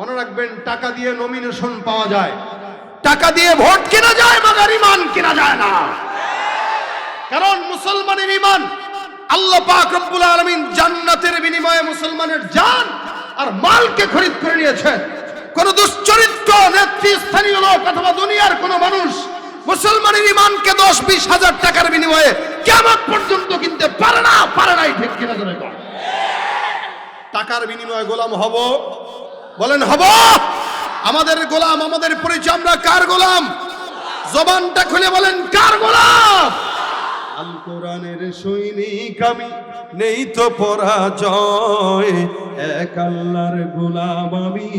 মনে রাখবেন টাকা দিয়ে নমিনেশন পাওয়া যায়। টাকা দিয়ে ভোট কেনা যায় মাগার ইমান কেনা যায় না। কারণ মুসলমানের ইমান আল্লাহ পাক রব্বুল আলামিন জান্নাতের বিনিময়ে মুসলমানের জান আর মালকে খরিদ করে নিয়েছেন। কোন দুশ্চরিত্র নেতৃস্থানীয় লোক অথবা দুনিয়ার কোন মানুষ মুসলমানের ইমানকে দশ বিশ হাজার টাকার বিনিময়ে কেমন পর্যন্ত কিনতে পারে না পারে নাই ঠিক কিনা। টাকার বিনিময়ে গোলাম হব। বলেন, হব! আমাদের গোলাম, আমাদের পরিচয়, আমরা কার গোলাম? জবানটা খুলে বলেন, কার গোলাম? আল কোরআনের সৈনিক আমি, নেই তো পরাজয়। এক আল্লাহর গোলাম আমি,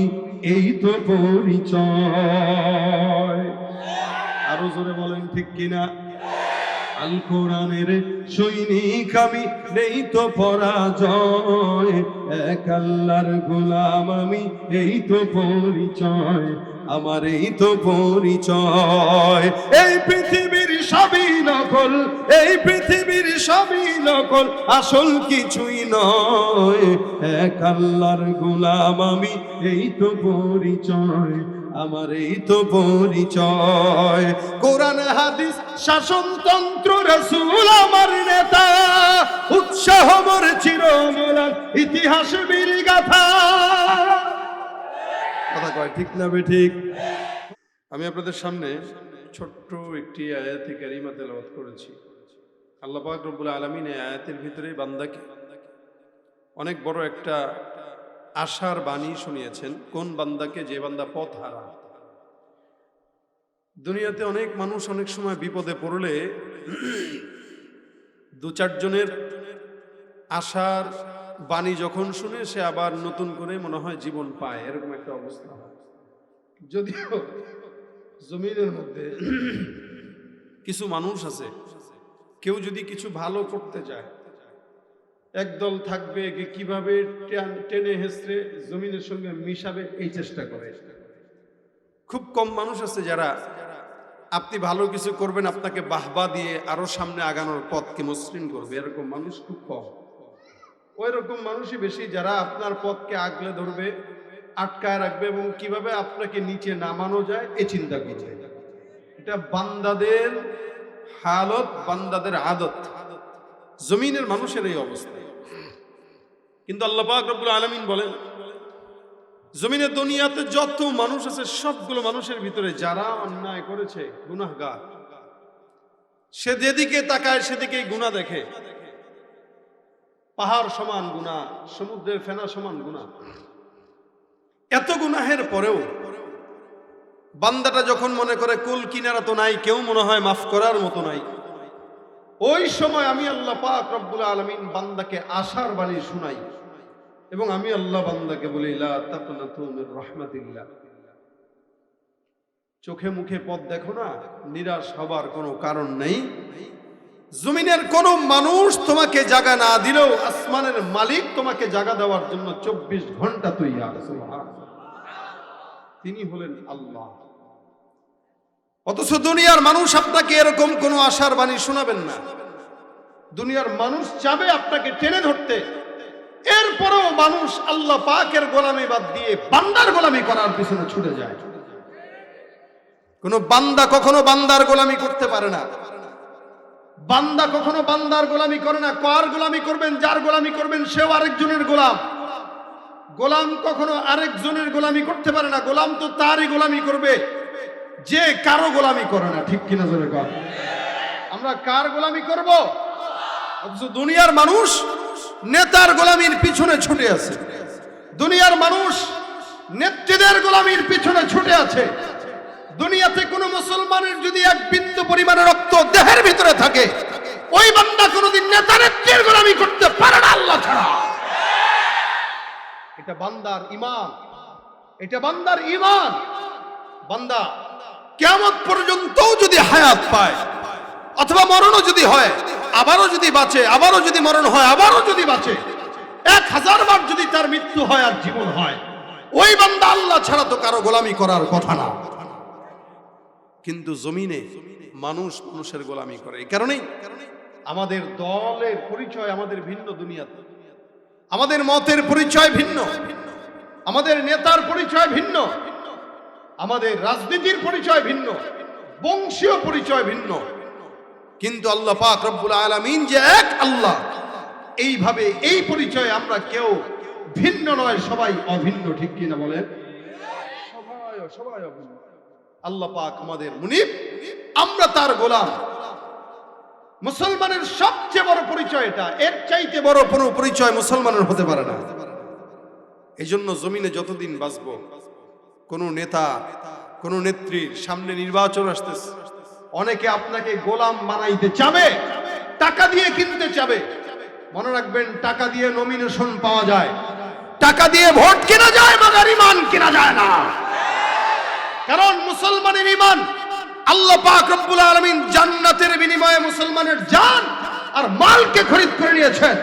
এই তো পরিচয়। আরও জোরে বলেন, ঠিক কিনা? আল কোরআনের সৈনিক আমি, নেই তো পরাজয়। এক গোলাম আমি, এই তো পরিচয়, আমার এই তো পরিচয়। এই পৃথিবীর সবই নকল, এই পৃথিবীর সবই নকল, আসল কিছুই নয়। এক আল্লাহর গোলাম আমি, এই তো পরিচয় আমার এই তো পরিচয়। কোরআন, হাদিস, শাসনতন্ত্র, রসুল আমার নেতা। উৎসাহ মোর চিরমলার ইতিহাস বীর গাথা কথা কয় ঠিক না বে ঠিক? আমি আপনাদের সামনে ছোট্ট একটি আয়াতে কারিমা তেলাওয়াত করেছি। আল্লাহ পাক রব্বুল আলামিন আয়াতের ভিতরে বান্দাকে অনেক বড় একটা আশার বাণী শুনিয়েছেন, কোন বান্দাকে যে বান্দা পথ হারা দুনিয়াতে অনেক মানুষ অনেক সময় বিপদে পড়লে দু চারজনের আশার বাণী যখন শুনে সে আবার নতুন করে মনে হয় জীবন পায়, এরকম একটা অবস্থা যদিও জমিনের মধ্যে কিছু মানুষ আছে, কেউ যদি কিছু ভালো করতে চায় একদল থাকবে যে কীভাবে টেন- টেনে হেসড়ে জমিনের সঙ্গে মিশাবে এই চেষ্টা করে। খুব কম মানুষ আছে যারা আপনি ভালো কিছু করবেন আপনাকে বাহবা দিয়ে আরও সামনে আগানোর পথকে মসৃণ করবে। এরকম মানুষ খুব কম। ওই রকম মানুষই বেশি যারা আপনার পথকে আগলে ধরবে আটকায় রাখবে এবং কীভাবে আপনাকে নিচে নামানো যায় এ চিন্তা করবে এটা বান্দাদের হালত বান্দাদের আদত। জমিনের মানুষের এই অবস্থা। কিন্তু আল্লাহ পাক রব্বুল আলামিন বলেন, জমিনের দুনিয়াতে যত মানুষ আছে, সবগুলো মানুষের ভিতরে যারা অন্যায় করেছে, গুনাহগার, সে যেদিকে তাকায় সেদিকেই গুনাহ দেখে। পাহাড় সমান গুনাহ, সমুদ্রের ফেনা সমান গুনাহ। এত গুনাহের পরেও বান্দাটা যখন মনে করে, কুল কিনারা তো নাই, কেউ মনে হয় মাফ করার মতো নাই। ওই সময় আমি আল্লাহ পাক রব্বুল আলমিন বান্দাকে আশার বাণী শুনাই এবং আমি আল্লাহ বান্দাকে বলি, লা তাকনাতু মির রাহমাতিল্লাহ। চোখে মুখে পথ দেখো না, নিরাশ হবার কোনো কারণ নেই। জমিনের কোন মানুষ তোমাকে জাগা না দিলেও আসমানের মালিক তোমাকে জাগা দেওয়ার জন্য চব্বিশ ঘণ্টা তৈরি তিনি হলেন আল্লাহ। অথচ দুনিয়ার মানুষ আপনাকে এরকম কোনো আশার বাণী শোনাবেন না। দুনিয়ার মানুষ চাবে আপনাকে টেনে ধরতে। এরপরেও মানুষ আল্লাহ পাকের গোলামি বাদ দিয়ে বান্দার গোলামি করার পিছনে ছুটে যায়। কোন বান্দা কখনো বান্দার গোলামি করতে পারে না। বান্দা কখনো বান্দার গোলামি করে না। কার গোলামি করবেন, যার গোলামি করবেন, সেও আরেকজনের গোলাম। গোলাম কখনো আরেকজনের গোলামি করতে পারে না। গোলাম তো তারই গোলামি করবে। যে কারও গোলামি করে না, ঠিক কিনা জোরে কর আমরা কার গোলামি করব? দুনিয়ার মানুষ নেতার গোলামির পিছনে ছুটে আছে। দুনিয়ার মানুষ নেত্রীদের গোলামির পিছনে ছুটে আছে। দুনিয়াতে কোনো মুসলমানের যদি এক বিন্দু পরিমাণে রক্ত দেহের ভিতরে থাকে, ওই বান্দা কোনোদিন নেতা নেত্রীর গোলামি করতে পারে না আল্লাহ ছাড়া। এটা বান্দার ইমান। এটা বান্দার ইমান। বান্দা কেমন পর্যন্তও যদি হায়াত পায়, অথবা মরণও যদি হয়, আবারও যদি বাঁচে, আবারও যদি মরণ হয়, আবারও যদি বাঁচে, এক হাজার বার যদি তার মৃত্যু হয় আর জীবন হয়, ওই বান্দা আল্লাহ ছাড়া তো কারও গোলামি করার কথা না। কিন্তু জমিনে মানুষ মানুষের গোলামি করে, এই কারণেই আমাদের দলের পরিচয় আমাদের ভিন্ন দুনিয়াতে। আমাদের মতের পরিচয় ভিন্ন, আমাদের নেতার পরিচয় ভিন্ন। আমাদের রাজনীতির পরিচয় ভিন্ন বংশীয় পরিচয় ভিন্ন। কিন্তু আল্লাহ পাক রব্বুল আলামিন যে এক আল্লাহ এইভাবে এই পরিচয় আমরা কেউ ভিন্ন নয় সবাই অভিন্ন ঠিক কিনা বলেন? সবাই সবাই অভিন্ন। আল্লাহ পাক আমাদের মুনিব আমরা তার গোলাম। মুসলমানের সবচেয়ে বড় পরিচয় এটা এর চাইতে বড় কোনো পরিচয় মুসলমানের হতে পারে না। এই জন্য জমিনে যতদিন বাঁচবো কোন নেতা, কোন নেত্রীর সামনে নির্বাচন আসতেছে। অনেকে আপনাকে গোলাম বানাইতে চাবে, টাকা দিয়ে কিনতে চাবে। মনে রাখবেন, টাকা দিয়ে নমিনেশন পাওয়া যায়। টাকা দিয়ে ভোট কেনা যায়, মাগার ইমান কেনা যায় না। কারণ মুসলমানের ইমান আল্লাহ পাক রব্বুল আলামিন জান্নাতের বিনিময়ে মুসলমানের জান আর মালকে খরিদ করে নিয়েছেন।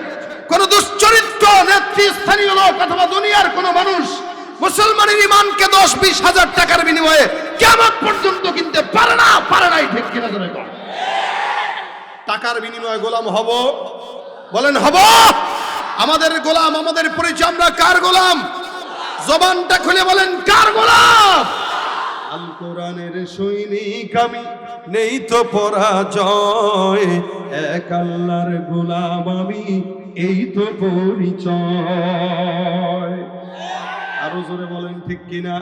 কোন দুশ্চরিত্র নেতৃস্থানীয় লোক অথবা দুনিয়ার কোন মানুষ মুসলমানের ইমানকে দশ, বিশ হাজার টাকার বিনিময়ে কেমন পর্যন্ত কিনতে পারে না, পারে নাই, ঠিক কিনা। টাকার বিনিময়ে গোলাম হব। বলেন, হব। আমাদের গোলাম, আমাদের পরিচয়, আমরা কার গোলাম? জবানটা খুলে বলেন, কার গোলাম? আল কোরআনের সৈনিক আমি, নেই তো পরাজয়। এক আল্লাহর গোলাম আমি, এই তো পরিচয়। আরও জোরে বলেন, ঠিক কিনা?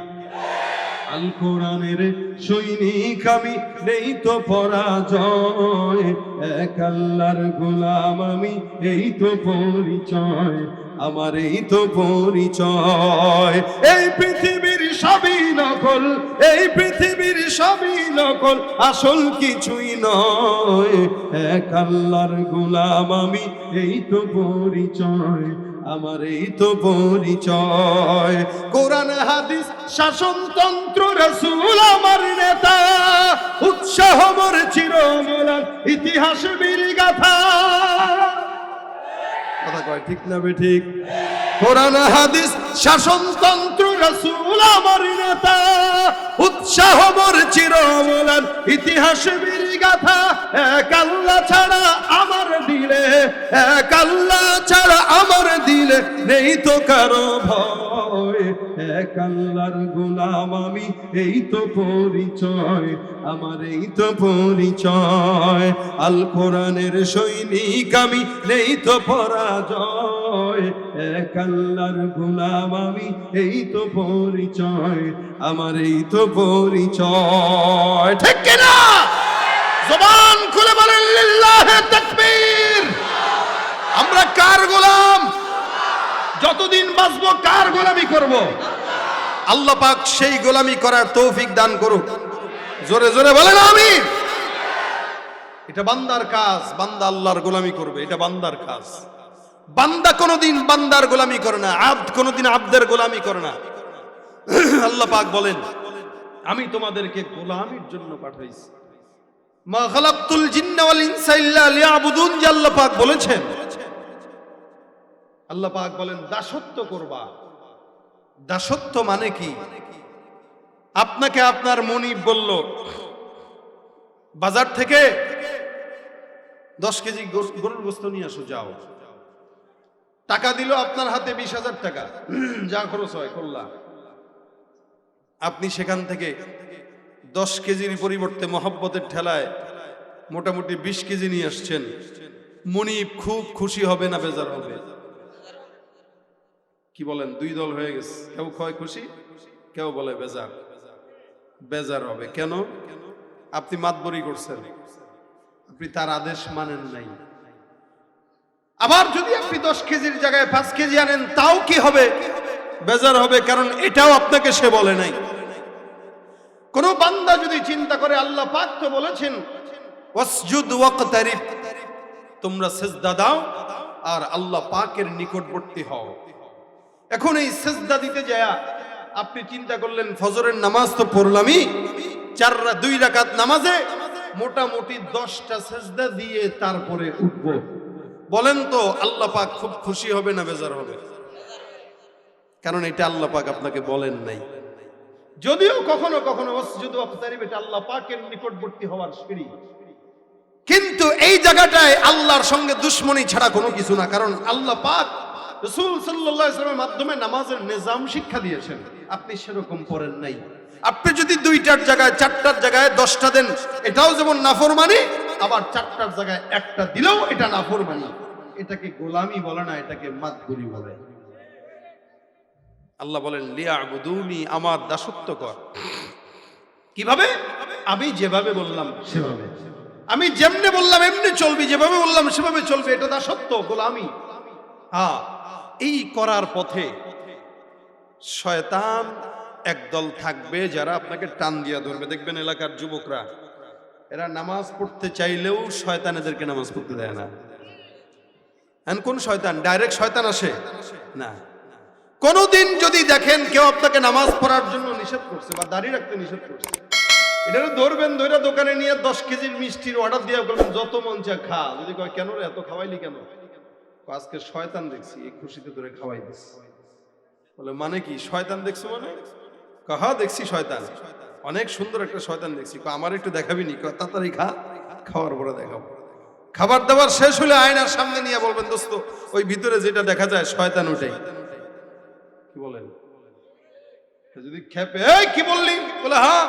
আল কোরআনের সৈনিক আমি, নেই তো পরাজয়। এক আল্লাহর গোলাম আমি, এই তো পরিচয়। আমার এই তো পরিচয়। এই পৃথিবীর সবই নকল, এই পৃথিবীর সবই নকল, আসল কিছুই নয়। এক আল্লাহর গোলাম আমি, এই তো পরিচয়। আমার এই তো পরিচয়। কোরআন, হাদিস, শাসনতন্ত্র, রসুল, আমার নেতা। উৎসাহ মোর চিরমলান ইতিহাস বীর কথা কয় ঠিক না ঠিক? কোরআন, হাদিস, শাসনতন্ত্র, রসুল, আমার নেতা। উৎসাহ মোর চিরমলান। ইতিহাস গাথা এক ছাড়া আমার দিলে, এক ছাড়া আমার দিলে নেই তো কারও ভয়। গোলাম আমি, এই তো পরিচয়, আমার এই তো পরিচয়। আল কোরআনের সৈনিক আমি, নেই তো পরাজয়। গোলাম আমি, এই তো পরিচয়, আমার এই তো পরিচয়। ঠিক কিনা জবান খুলে বলেন, লিল্লাহে তাকবীর। আমরা কার গোলাম? যতদিন বাঁচবো, কার গোলামি করব? আল্লাহ পাক সেই গোলামি করার তৌফিক দান করুক। জোরে জোরে বলেন আমি এটা বান্দার কাজ, বান্দা আল্লাহর গোলামি করবে, এটা বান্দার কাজ। বান্দা কোনোদিন বান্দার গোলামি করে না আব্দ কোনোদিন আব্দের গোলামি করে না। আল্লাহ পাক বলেন আমি তোমাদেরকে গোলামির জন্য পাঠাইছি। মা খালাকতুল জিন্না ওয়াল ইনসা ইল্লা লিয়াবুদুন যে আল্লাহ পাক বলেছেন। আল্লাহ পাক বলেন দাসত্ব করবা। দাসত্ব মানে কি? আপনাকে আপনার মনিব বলল বাজার থেকে দশ কেজি গরুর গোস্ত নিয়ে আসো যাও। টাকা দিল আপনার হাতে বিশ হাজার টাকা। যা খরচ হয় করলা আপনি সেখান থেকে দশ কেজির পরিবর্তে মহব্বতের ঠেলায় মোটামুটি বিশ কেজি নিয়ে আসছেন। মনিব খুব খুশি হবে না বেজার হবে? কি বলেন, দুই দল হয়ে গেছে। কেউ ক্ষয় খুশি, কেউ বলে বেজার। বেজার হবে। কেন? আপনি মাতবরি করছেন। আপনি তার আদেশ মানেন নাই। আবার যদি আপনি দশ কেজির জায়গায় পাঁচ কেজি আনেন, তাও কি হবে? বেজার হবে, কারণ এটাও আপনাকে সে বলে নাই। কোন বান্দা যদি চিন্তা করে, আল্লাহ পাক তো বলেছেন, ওয়াসজুদ তোমরা সেজদা দাও, আর আল্লাহ পাকের নিকটবর্তী হও। এখন এই সেজদা দিতে যায় আপনি চিন্তা করলেন, ফজরের নামাজ তো পড়লামই। চার দুই রাকাত নামাজে মোটামুটি দশটা সেজদা দিয়ে তারপরে উঠব। বলেন তো, আল্লাহ পাক খুব খুশি হবে না বেজার হবে? কারণ এটা আল্লাহ পাক আপনাকে বলেন নাই। যদিও কখনো কখনো মসজিদ ওয়াক্তারিব এটা আল্লাহ পাকের নিকটবর্তী হওয়ার সিঁড়ি। কিন্তু এই জায়গাটায় আল্লাহর সঙ্গে দুশ্মনী ছাড়া কোনো কিছু না, কারণ আল্লাহ পাক রসুল সাল্লাহ ইসলামের মাধ্যমে নামাজের নিজাম শিক্ষা দিয়েছেন। আপনি সেরকম পড়েন নাই। আপনি যদি দুইটার জায়গায়, চারটার জায়গায়, দশটা দেন, এটাও যেমন নাফরমানি আবার চারটার জায়গায় একটা দিলেও এটা নাফরমানি এটাকে গোলামি বলে না এটাকে মাতগুরি বলে। আল্লাহ বলেন লিয়া আবুদুনি আমার দাসত্ব কর কীভাবে? আমি যেভাবে বললাম সেভাবে। আমি যেমনে বললাম এমনি চলবি যেভাবে বললাম সেভাবে চলবে এটা দাসত্ব গোলামি। হ্যাঁ এই করার পথে শয়তান একদল থাকবে যারা আপনাকে টান দিয়া ধরবে। দেখবেন এলাকার যুবকরা এরা নামাজ পড়তে চাইলেও শয়তান এদেরকে নামাজ পড়তে দেয় না। এখন কোন শয়তান? ডাইরেক্ট শয়তান আসে? না। কোনদিন যদি দেখেন কেউ আপনাকে নামাজ পড়ার জন্য নিষেধ করছে বা দাঁড়িয়ে রাখতে নিষেধ করছে, এটা ধরবেন ধরে দোকানে নিয়ে দশ কেজির মিষ্টির অর্ডার দিয়ে বলবেন, যত মন চা খা। যদি কয়, কেন রে, এত খাওয়াইলি কেন? আজকে শয়তান দেখছি, এই খুশিতে ধরে খাওয়াই দিস। বলে মানে কি? শয়তান দেখছ মানে? কাহা হ্যাঁ দেখছি শয়তান। অনেক সুন্দর একটা শয়তান দেখছি। আমার একটু দেখাবি নি? তাড়াতাড়ি খা, খাওয়ার পরে দেখাবো। খাবার দাবার শেষ হলে আয়নার সামনে নিয়ে বলবেন, দোস্ত, ওই ভিতরে যেটা দেখা যায়, শয়তান ওটাই। কি বলেন? যদি খেপে কি বললি? বলে হ্যাঁ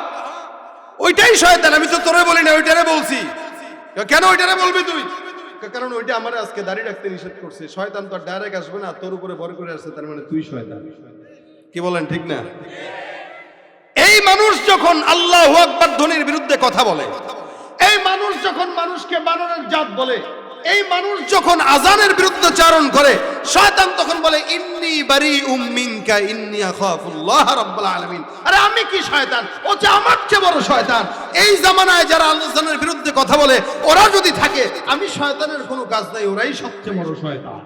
ওইটাই শয়তান, আমি তো তোরে বলি না, ওইটারে বলছি। কেন ওইটারে বলবি তুই? কারণ ওইটা আমার আজকে দাঁড়িয়ে রাখতে নিষেধ করছে। শয়তান তো ডাইরেক্ট আসবে না তোর উপরে ভর করে আসছে, তার মানে তুই শয়তান। কি বলেন, ঠিক না? এই মানুষ যখন আল্লাহ আকবর ধ্বনির বিরুদ্ধে কথা বলে, এই মানুষ যখন মানুষকে বানরের জাত বলে, এই মানুষ যখন আজানের বিরুদ্ধে চারণ করে, শয়তান তখন বলে, ইন্নি বারি উম্মিনকা ইন্নি আখাফুল্লাহ রাব্বুল আলামিন। আরে আমি কি শয়তান? ও যে আমার চেয়ে বড় শয়তান। এই জামানায় যারা আল্লাহর বিরুদ্ধে কথা বলে, ওরা যদি থাকে, আমি শয়তানের কোনো কাজ নাই, ওরাই সবচেয়ে বড় শয়তান।